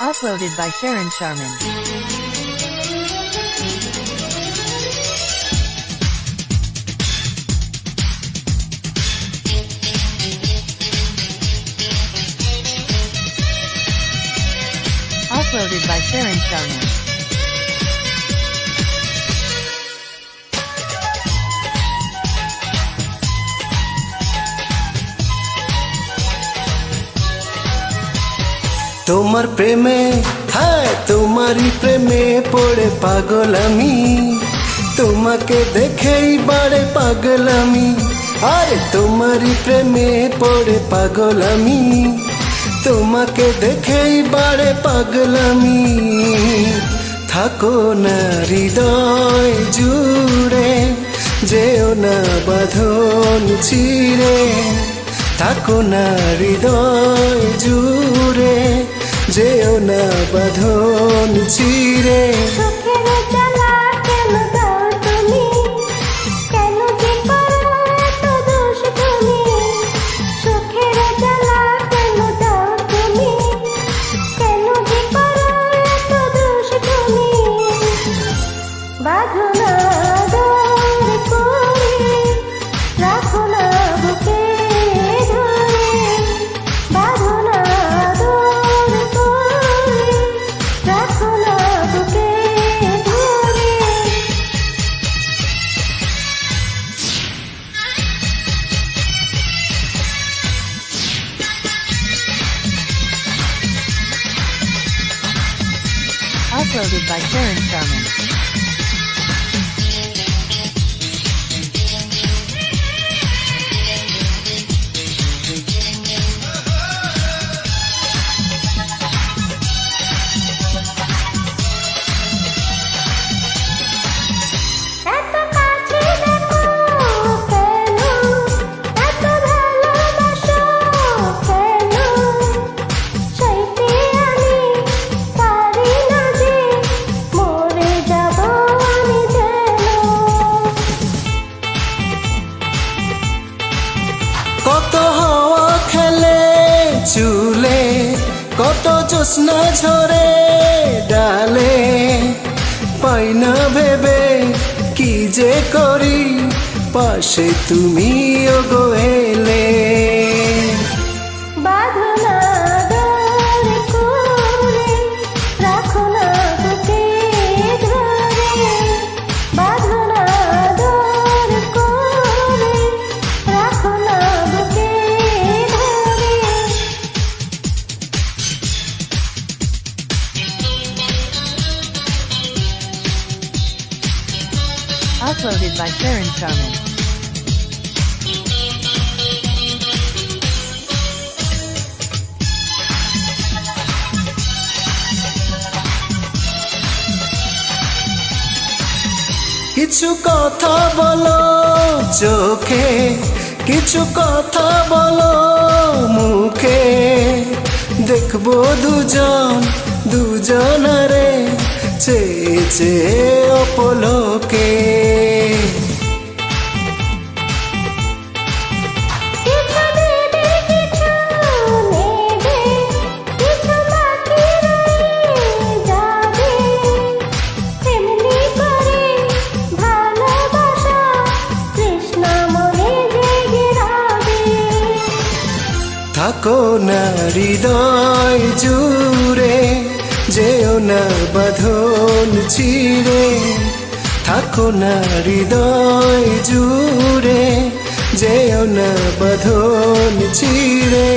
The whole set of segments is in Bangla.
Uploaded by Sharon Sharman. Uploaded by Sharon Sharman. তোমার প্রেমে হ্যাঁ তোমারই প্রেমে পড়ে পাগল আমি। তোমাকে দেখেই বাড়ে পাগল আমি। আরে, তোমারই প্রেমে পড়ে পাগল আমি। তোমাকে দেখেই বাড়ে পাগল আমি। থাকো না হৃদয় জুড়ে, যেও না বাঁধন ছিড়ে। থাকো না হৃদয় জুড়ে। যেও না বাঁধন ছিড়ে Decoded by Sharon Salmon. কত হাওয়া খেলে চুলে, কত জ্যোৎস্না ঝরে ডালে। পাই না ভেবে কি যে করি, পাশে তুমিও গোয়েলে এলে। Uploaded by Sharon Sharman. কিছু কথা বলো চোখে, কিছু কথা বলো মুখে দেখব দুজন, দুজনারে, চেয়ে চেয়ে থাকো না হৃদয় জুড়ে, যেও না বাঁধন ছিড়ে। থাকো না হৃদয় জুড়ে, যেও না বাঁধন ছিড়ে।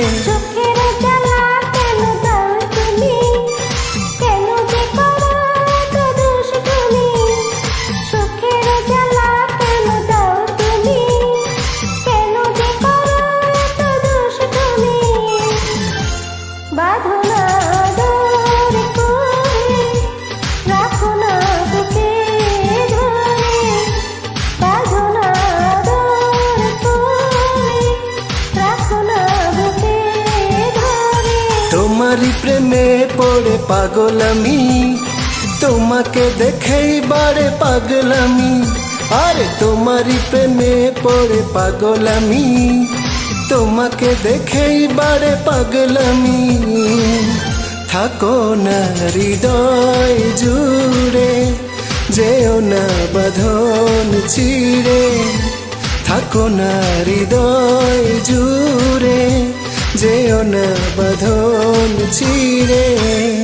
পড়ে পাগল আমি তোমাকে দেখেই বাড়ে পাগল আমি আরে তোমারই প্রেমে পড়ে পাগল আমি তোমাকে দেখেই বাড়ে পাগল আমি থাকো থাকো না হৃদয় জুড়ে, যেও না বাঁধন চিড়ে থাকো না হৃদয় জুড়ে, যেও না বাঁধন চিড়ে